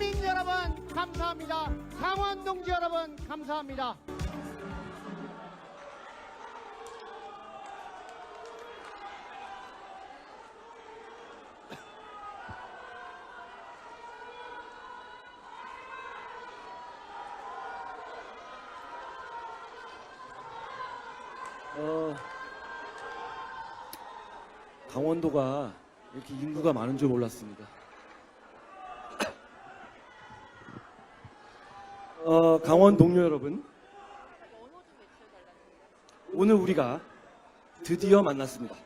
국민 여러분 감사합니다. 강원 동지 여러분 감사합니다. 어, 강원도가 이렇게 인구가 많은 줄 몰랐습니다. 어, 강원 동료 여러분, 오늘 우리가 드디어 만났습니다.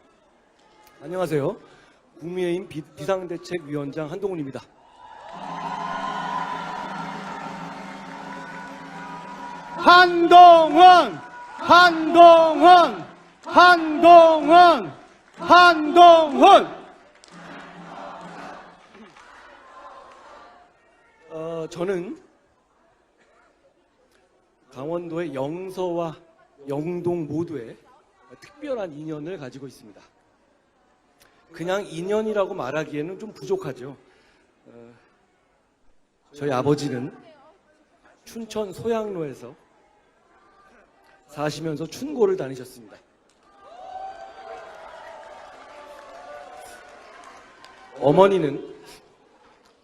안녕하세요. 국민의힘 비, 비상대책위원장 한동훈입니다. 한동훈, 한동훈, 한동훈, 한동훈. 어, 저는 강원도의 영서와 영동 모두에 특별한 인연을 가지고 있습니다. 그냥 인연이라고 말하기에는 좀 부족하죠. 어, 저희 아버지는 춘천 소양로에서 사시면서 춘고를 다니셨습니다. 어머니는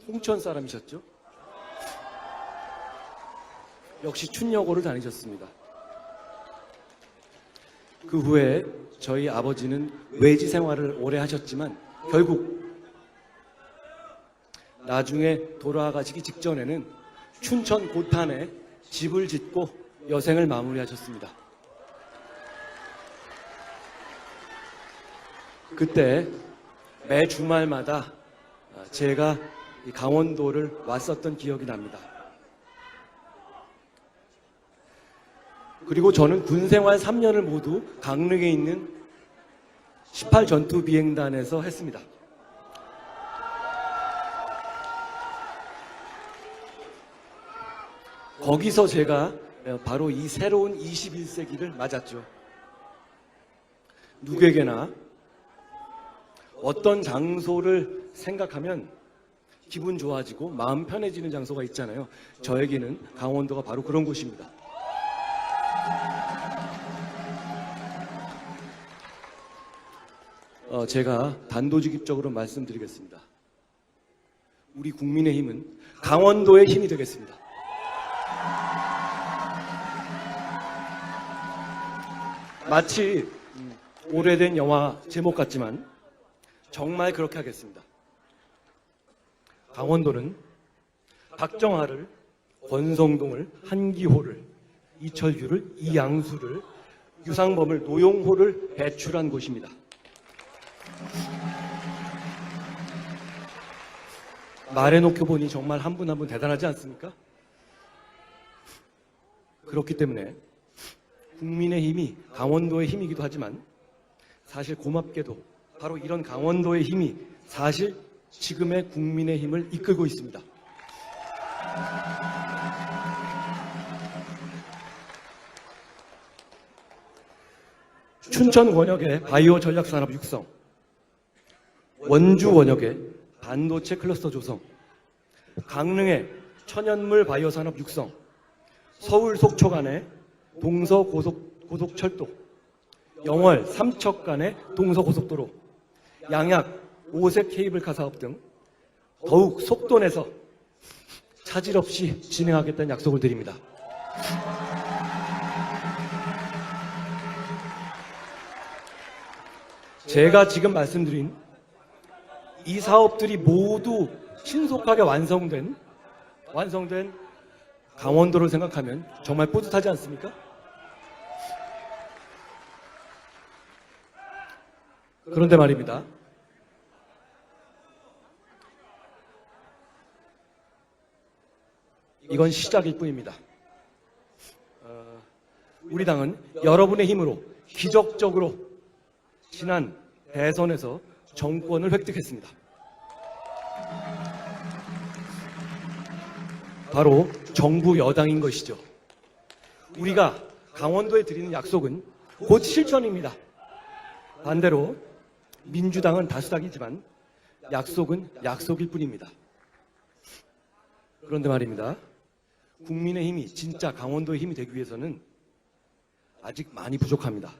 홍천 사람이셨죠. 역시 춘여고를 다니셨습니다. 그 후에 저희 아버지는 외지 생활을 오래 하셨지만 결국 나중에 돌아가시기 직전에는 춘천 고탄에 집을 짓고 여생을 마무리하셨습니다. 그때 매 주말마다 제가 이 강원도를 왔었던 기억이 납니다. 그리고 저는 군 생활 3년을 모두 강릉에 있는 18 전투 비행단에서 했습니다. 거기서 제가 바로 이 새로운 21세기를 맞았죠. 누구에게나 어떤 장소를 생각하면 기분 좋아지고 마음 편해지는 장소가 있잖아요. 저에게는 강원도가 바로 그런 곳입니다. 어, 제가 단도직입적으로 말씀드리겠습니다. 우리 국민의 힘은 강원도의 힘이 되겠습니다. 마치 음, 오래된 영화 제목 같지만 정말 그렇게 하겠습니다. 강원도는 박정아를, 권성동을, 한기호를, 이철규를, 이양수를, 유상범을, 노용호를 배출한 곳입니다. 말해놓고 보니 정말 한분 한 분 대단하지 않습니까? 그렇기 때문에 국민의 힘이 강원도의 힘이기도 하지만 사실 고맙게도 바로 이런 강원도의 힘이 사실 지금의 국민의 힘을 이끌고 있습니다. 춘천 원역의 바이오 전략 산업 육성, 원주 원역의 반도체 클러스터 조성, 강릉의 천연물 바이오 산업 육성, 서울 속초 간의 동서 고속 고속철도, 영월 삼척 간의 동서 고속도로, 양약 오색 케이블카 사업 등 더욱 속도 내서 차질 없이 진행하겠다는 약속을 드립니다. 제가 지금 말씀드린 이 사업들이 모두 신속하게 완성된 완성된 강원도를 생각하면 정말 뿌듯하지 않습니까? 그런데 말입니다. 이건 시작일 뿐입니다. 어, 우리 당은 여러분의 힘으로 기적적으로 지난 대선에서 정권을 획득했습니다. 바로 정부 여당인 것이죠. 우리가 강원도에 드리는 약속은 곧 실천입니다. 반대로 민주당은 다수당이지만 약속은 약속일 뿐입니다. 그런데 말입니다. 국민의 힘이 진짜 강원도의 힘이 되기 위해서는 아직 많이 부족합니다.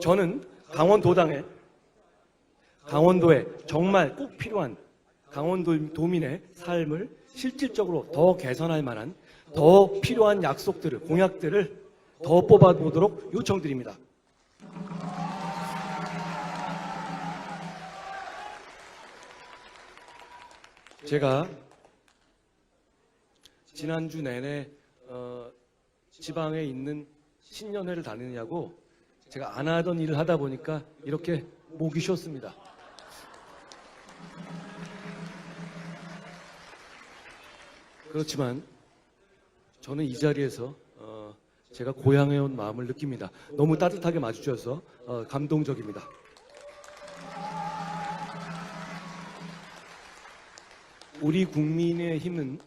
저는 강원도당에 강원도에 정말 꼭 필요한 강원도 도민의 삶을 실질적으로 더 개선할 만한 더 필요한 약속들을 공약들을 더 뽑아보도록 요청드립니다. 제가 지난주 내내 어, 지방에 있는 신년회를 다니느냐고 제가 안 하던 일을 하다 보니까 이렇게 목이 쉬었습니다. 그렇지만 저는 이 자리에서 어, 제가 고향에 온 마음을 느낍니다. 너무 따뜻하게 마주쳐서 어, 감동적입니다. 우리 국민의 힘은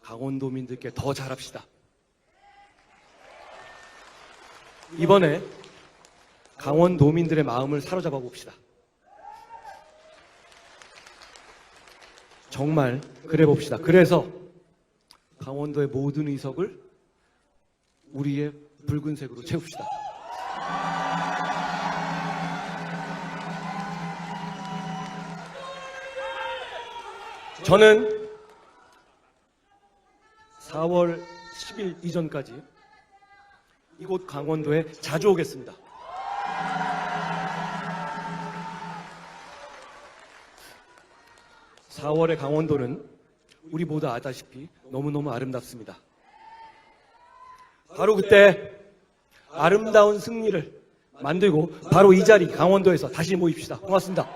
강원도민들께 더 잘합시다. 이번에 강원도민들의 마음을 사로잡아 봅시다. 정말 그래 봅시다. 그래서 강원도의 모든 의석을 우리의 붉은색으로 채웁시다. 저는 4월 10일 이전까지 이곳 강원도에 자주 오겠습니다. (4월의) 강원도는 우리 모두 아다시피 너무너무 아름답습니다. 바로 그때 아름다운 승리를 만들고 바로 이 자리 강원도에서 다시 모입시다. 고맙습니다.